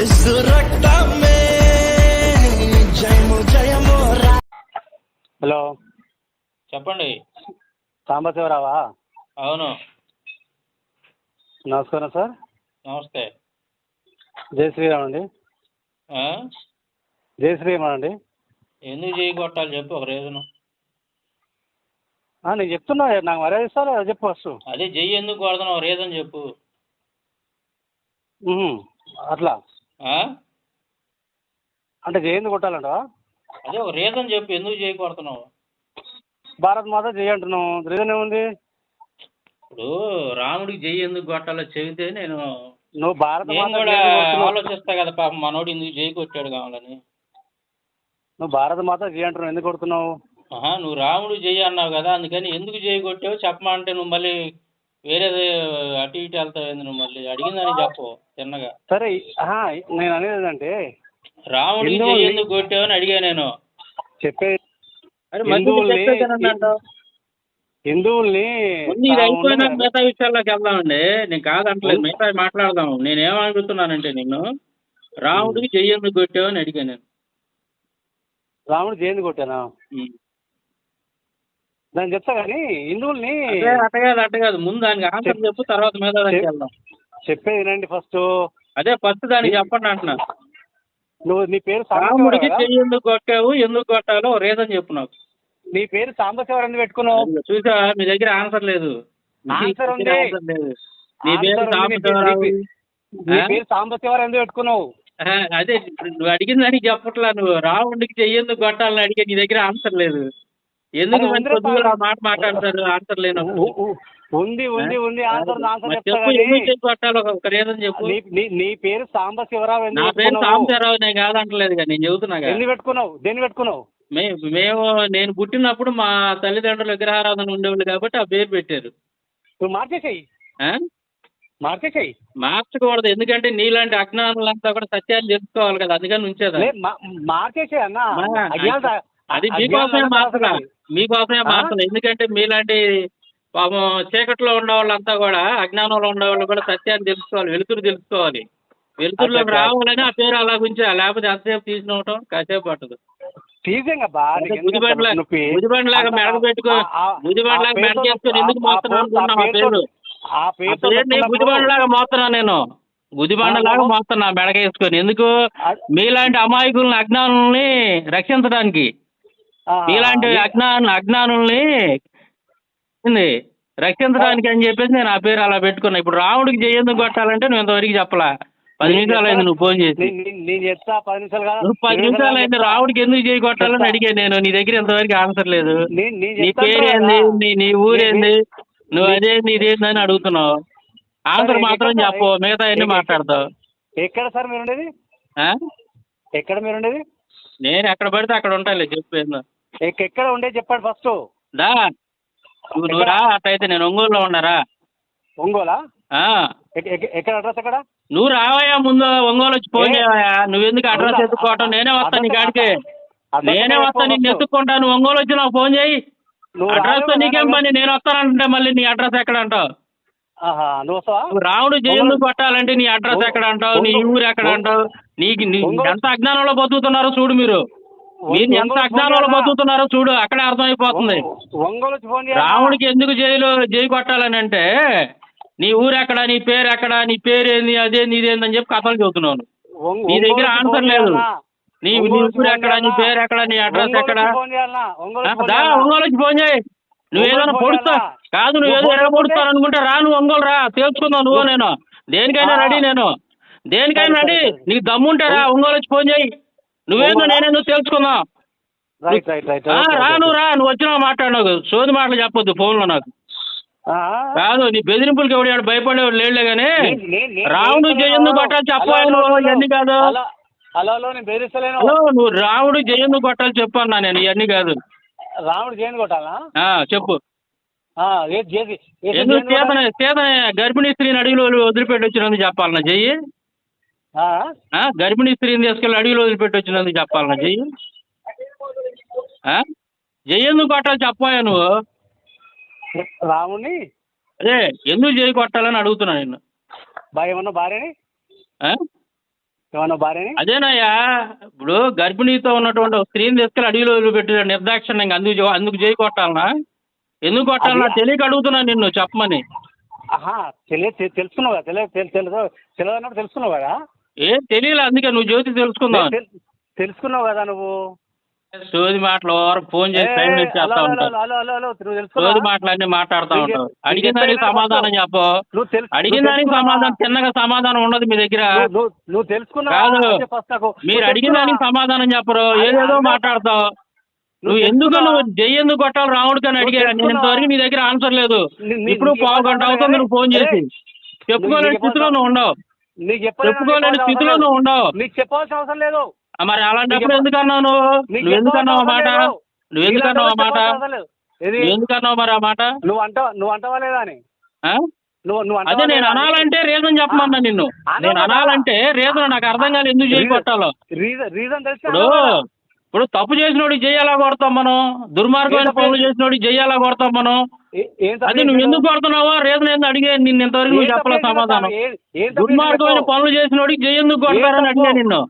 రక్తమే జయము జయము రా హలో. చెప్పండి. సాంబశివరావా? అవును. నమస్కారం సార్. నమస్తే. జై శ్రీరామ్ అండి. ఆ? జై శ్రీరామ్ అండి. ఎందుకు చేయగొట్టాలి చెప్పు ఒక రీజను. ఆ, నేను చెప్తున్నా నాకు మర్యాద ఇస్తారా? చెప్పు ఫస్ట్ అదే జై ఎందుకు కొడుతున్నావు ఒక రీజన్ చెప్పు. ఉహుం, అట్లా? అంటే జయంతి కొట్టాలంట అదే ఒక రీజన్ చెప్పు ఎందుకు జై కొడుతున్నావు భారత్ మాత జయ అంటున్నాం రీజన్ ఏముంది? ఇప్పుడు రాముడికి జై ఎందుకు కొట్టాలో చెబితే నేను నువ్వు భారత నేను కూడా. ఆలోచిస్తా కదా పాపం మనోడు ఎందుకు జై కొట్టాడు కావాలని. నువ్వు భారత మాత జయ అంటున్నావు ఎందుకు కొడుతున్నావు? నువ్వు రాముడు జై అన్నావు కదా అందుకని ఎందుకు జై కొట్టావు? చెప్పమంటే నువ్వు మళ్ళీ వేరేది అటు ఇటు వెళ్తావు ఏంది నువ్వు మళ్ళీ? అడిగిందని చెప్పు చిన్నగా. సరే నేను అనేది ఏంటంటే రాముడికి ఎందుకు జై నీ- ఎందుకు కొట్టావు అని అడిగా నేను. చెప్పే హిందువుల్ని- అయిపోయినాక. మిగతా విషయాల్లోకి వెళ్దామండి. నేను కాదంటలేదు మిగతా మాట్లాడదాం నేను ఏమడుగుతున్నానంటే నిన్ను రాముడికి జై ఎందుకు కొట్టావు అని అడిగాను నేను. రాముడు జయంతి కొట్టానా. నేను చెప్తా కానీ హిందువుల్ని అట్టగాదు అట్టగాదు ముందు దానికి ఆన్సర్ చెప్పు తర్వాత మిగతా దానికి వెళ్దాం. చెప్పేది వినండి ఫస్ట్. అదే ఫస్ట్ దానికి చెప్పండి అంటున్నా. నువ్వు నీ పేరు రాముడికి జై ఎందుకు కొట్టావు ఎందుకు కొట్టాలో రీజన్ చెప్పు నాకు. నీ పేరు సాంబశివరావు ఎందుకు పెట్టుకున్నావు? చూసా మీ దగ్గర ఆన్సర్ లేదు. ఆన్సర్ ఉంది. నీ పేరు సాంబశివరావు. నీ ఎందుకు పెట్టుకున్నావు? అదే నువ్వు అడిగిన దానికి చెప్పట్లా నువ్వు రావణుడికి చెయ్యేందుకు కొట్టాలని అడిగే నీ దగ్గర ఆన్సర్ లేదు. ఎందుకు మాట మాట్లాడతారు ఆన్సర్ లేనప్పుడు ఉంది ఉంది ఉంది. ఆన్సర్ ఆన్సర్ చెప్పు కానీ ఎందుకు చెప్పి కొట్టాలో ఒక రీజన్ చెప్పు. నీ నీ- నీ పేరు సాంబశివరావు నా ఎందుకు పేరు సాంబశివరావు నేను కాదంటలేదు కదా నేను చెబుతున్నా. ఎందుకు పెట్టుకున్నావు? దేన్ని పెట్టుకున్నావు? మే- మేము నేను పుట్టినప్పుడు మా తల్లిదండ్రులు విగ్రహారాధన ఉండేవాళ్ళు కాబట్టి ఆ పేరు పెట్టారు. నువ్వు మార్చేసేయి? మార్చేసేయి. మార్చకూడదు ఎందుకంటే నీలాంటి అజ్ఞానులంతా కూడా సత్యాన్ని తెలుసుకోవాలి కదా అందుకని ఉంచేదా లే, మా- మార్చేసేయి అన్న. మా- అజ్ఞానత అది మీకోసమే అన్న మీకోసమే? మార్చదు ఎందుకంటే మీలాంటి పాపం చీకట్లో ఉన్న వాళ్ళంతా కూడా అజ్ఞానంలో ఉన్న వాళ్ళు కూడా సత్యాన్ని తెలుసుకోవాలి వెలుతురు తెలుసుకోవాలి. వెలుతురులోకి అచ్చా. రావాలని ఆ పేరు అలా ఉంచాలి లేకపోతే ఎంతసేపు తీసినవటం కాసేపు పట్టదు. పెట్టుకో ఆ మెడ చేసుకొని ఎందుకు అనుకున్నావు ఆ పేరు? గుదిబండలాగా మోస్తున్నా నేను. గుదిబండలాగా మోస్తున్నా మెడకేసుకొని. ఎందుకు? మీలాంటి అమాయకుల్ని అజ్ఞానుల్ని రక్షించడానికి. ఆ, అజ్ఞాన అజ్ఞానుల్ని రక్షించడానికి అని చెప్పేసి నేను ఆ పేరు అలా పెట్టుకున్నా. ఇప్పుడు రాముడికి జయంతం కొట్టాలంటే నువ్వు ఇంతవరకు చెప్పలా. పది నిమిషాలు అయింది నువ్వు ఫోన్ చేసి. నేను చెప్తా పది నిమిషాలు కాదు. నువ్వు పది నిమిషాలు అయింది. రాముడికి ఎందుకు చేయి కొట్టాలని చెప్తా. అడిగా నేను. నీ దగ్గర ఇంతవరకు ఆన్సర్ లేదు. నీ చెప్తాను పేరు కదా. ఏంది? నీ నీ ఊరేంది నువ్వు అదే నీదేంది అని అడుగుతున్నావు. ఆన్సర్ సరే, మాత్రం ఎక్కడ- చెప్పు. మిగతా అన్ని మాట్లాడతావు. ఎక్కడ సార్ మీరు ఉండేది? ఎక్కడ మీరు ఉండేది? నేను ఎక్కడ పడితే అక్కడ ఉంటాలే చెప్పు ఏందో. ఎక్- ఎక్కడ ఉండేది చెప్పండి ఫస్ట్ దా నువ్వు నువ్వు రా అట్టయితే నేను ఒంగోలులో ఉన్నారా? ఒంగోలా? ఆ. ఎక్- ఎక్- ఎక్కడ అడ్రస్ ఎక్కడ నువ్వు రావయ్యా ముందు ఒంగోలు వచ్చి ఫోన్ ఏ? చేయవయ్యా. నువ్వెందుకు అడ్రస్? ఎత్తుకోవటం? నేనే వస్తాను నీ అడ్రస్ కాడికి. అడ్రస్ నేనే ఎక్కడ వస్తాను నిన్ను చెప్పు ఎత్తుక్కుంటాను. ఒంగోలు వచ్చి నాకు ఫోన్ చేయి. నువ్వు అడ్రస్ రాలేవు నీకేం కదా పని? నేను వస్తానంటే మళ్ళీ నీ అడ్రస్ ఎక్కడ అంటావు? రావుడు జైలు కొట్టాలంటే నీ అడ్రస్ ఎక్కడ అంటావు నీ ఊరు ఎక్కడ అంటావు నీకు ఎంత అజ్ఞానంలో బతుకుతున్నారో చూడు మీరు మీరు ఎంత అజ్ఞానంలో బతుకుతున్నారో చూడు అక్కడే అర్థమైపోతుంది? రాముడికి ఎందుకు జైలు జై కొట్టాలని అంటే నీ ఊరు ఎక్కడ నీ పేరు ఎక్కడ నీ పేరు ఏంది అదేంది ఇదేంది అని చెప్పి కథలు. ఒంగ- నీ దగ్గర ఆన్సర్ లేదు. నీ ఊరు ఎక్కడ నీ? పేరు ఎక్కడ నీ అడ్రస్ ఎక్కడ? ఒంగోలు ఫోన్ చేయి నువ్వు ఒంగోలు ఏదైనా ఫోన్ పొడుస్తా? కాదు నువ్వు ఏదో చేస్తే- అనుకుంటే రా నువ్వు ఒంగోలు రా తేల్చుకుందాం నువ్వు నేను దేనికైనా. రెడీ నేను దేనికైనా రెడీ. నీకు దమ్ముంటే రా ఒంగోలు వచ్చి ఫోన్ చేయి నువ్వేందో? నేనేందో తేల్చుకుందాం రా. నువ్వు రా నువ్వు వచ్చినా మాట్లాడినావు సోది మాటలు చెప్పొద్దు ఫోన్లో నాకు? కాదు నీ బెదిరింపులకి ఎవడు భయపడేవాడు లేడులే కానీ రాముడు. జయందు కొట్టాలి హలో, చెప్పాలి నువ్వు. ఇవన్నీ కాదు హలో హలో హలో నేను బెదిరిస్తలేను హలో నువ్వు రాముడు జయందు కొట్టాలి చెప్పు అన్నా నేను ఇవన్నీ కాదు రాముడు జైన్ కొట్టాలా చెప్పు చేసి ఎందుకు? చేతన చేతన గర్భిణీ స్త్రీని అడవిలో వదిలిపెట్టి వచ్చినందుకు చెప్పాలన్నా చెయ్యి గర్భిణీ స్త్రీని తీసుకెళ్ళి అడవిలో వదిలిపెట్టి వచ్చినందుకు చెప్పాలన్నా చెయ్యి ఎందుకు కొట్టాలి చెప్పాయా నువ్వు రాముడిని అదే ఎందుకు జై కొట్టాలని అడుగుతున్నా నిన్ను ఏమన్నా భార్యని? ఏమన్నా భార్యని అదేనయ్యా ఇప్పుడు గర్భిణీతో ఉన్నటువంటి స్త్రీని తీసుకెళ్ళి అడవిలో వదిలిపెట్టిన నిర్దాక్షిణ్యంగా అందుకు అందుకు చేయి కొట్టాలనా ఎందుకు కొట్టాలనా అది- తెలియక అడుగుతున్నా నిన్ను చెప్పమని. తెలియ తెలుసుకున్నావు కదా తెలియ తెలుసు తెలుసుకున్నావు కదా? ఏం తెలియలే అందుకే నువ్వు జ్యోతి తెలుసుకుందాం తెల్- తెలుసుకున్నావు కదా నువ్వు? సోది మాటలు ఓవర్ ఫోన్ చేసి టైం వేస్ట్ చేస్తా ఉంటావు సోది తెలుసుకున్నావా? మాటలన్నీ మాట్లాడుతూ నీకు- ఉంటావు నీకు అడిగిన దానికి సమాధానం చెప్పు. అడిగిన దానికి? సమాధానం చిన్నగా సమాధానం ఉండదు మీ దగ్గర. నువ్వు- తెలుసుకున్నావా? కాదు. నాకు. మీరు అడిగిన దానికి? సమాధానం చెప్పరు. ఏదేదో అన్నా- మాట్లాడతావు. నువ్వు ఎందుకు? నువ్వు జై ఎందుకు కొట్టాలి? రాముడికి అని అడిగాను నేను? ఇంతవరకు నీ దగ్గర ఆన్సర్ లేదు. ఇప్పుడు పావు గంట అవుతుంది నువ్వు ఫోన్ చేసి. చెప్పుకోలేని స్థితిలో నువ్వు ఉండవు చెప్పుకోలేని స్థితిలో నువ్వు ఉండవు. నీకు చెప్పాల్సిన అవసరం లేదు. మరి అలాంటప్పుడు నీకు ఎందుకు అన్నావు నువ్వు? నువ్వు ఎందుకు అన్నావు మాట. నువ్వు ఎందుకు నీకు అన్నావు ఆ మాట చెప్పాల్సిన అవసరం లేదు. ఏది? నువ్వు ఎందుకు అన్నావు మరి ఆ మాట? నువ్వు అంటావా నువ్వు అంటావా లేదా అని? అదే నేను? అనాలంటే రీజన్ చెప్పమన్నా నిన్ను? నేను అనాలంటే రీజన్ నాకు అర్థం కాదు ఎందుకు చేయి కొట్టాలో? రీజన్ రీజన్ తెలిసి ఇప్పుడు తప్పు చేసినోడికి జయ్యాలా కొడతాం మనం దుర్మార్గమైన పనులు చేసినోడికి జయ్యాలా కొడతాం మనం అది నువ్వు? ఎందుకు కొడుతున్నావో రీజన్ ఏందో అడిగే నిన్ను ఇంతవరకు నువ్వు చెప్పలే సమాధానం దుర్మార్గమైన? పనులు చేసినోడికి జై ఎందుకు కొడతారని? అడిగా నిన్ను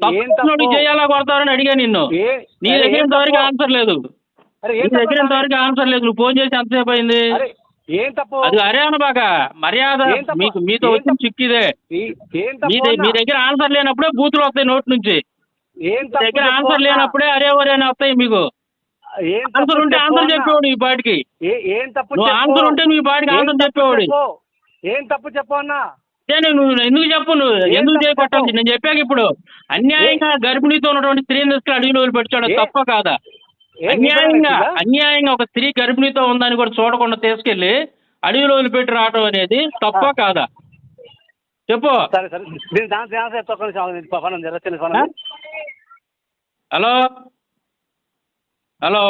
తప్పు జయ్యాలా కొడతారని అడిగా నిన్ను నీ దగ్గర ఇంతవరకు? ఆన్సర్ లేదు నీ దగ్గర? ఇంతవరకు ఆన్సర్ లేదు నువ్వు ఫోన్ చేసి ఎంతసేపు అయింది ఏం తప్పు అది అరే అనబాగా మర్యాద? మీకు మీతో వచ్చిన? చిక్కిదే మీ? దగ్గర ఆన్సర్ లేనప్పుడే బూతులు వస్తాయి నోటి నుంచి ఏం దగ్గర ఆన్సర్? లేనప్పుడే అరే ఒరే అని వస్తాయి మీకు ఆన్సర్ ఉంటే ఆన్సర్? చెప్పేవాడు ఈ పాటికి ఏ- తప్పు నువ్వు? ఆన్సర్ ఉంటే నువ్వు ఈ పాటికి ఆన్సర్ చెప్పేవాడు చెప్పు? ఏం తప్పు చెప్పు అన్నా నేను నువ్వు ఎందుకు చెప్పు నువ్వు ఎందుకు చెప్పు? నేను చెప్పాక ఇప్పుడు అన్యాయంగా గర్భిణీతో ఉన్నటువంటి స్త్రీని తీసుకుని అడిగిన వాళ్ళు పెట్టాడు ఏ- తప్ప కాదా అన్యాయంగా? అన్యాయంగా ఒక స్త్రీ గర్భిణీతో ఉందని కూడా చూడకుండా తీసుకెళ్ళి అడవిలో వదిలిపెట్టి రావడం అనేది తప్ప. కాదా చెప్పు సరే సరే నేను దాని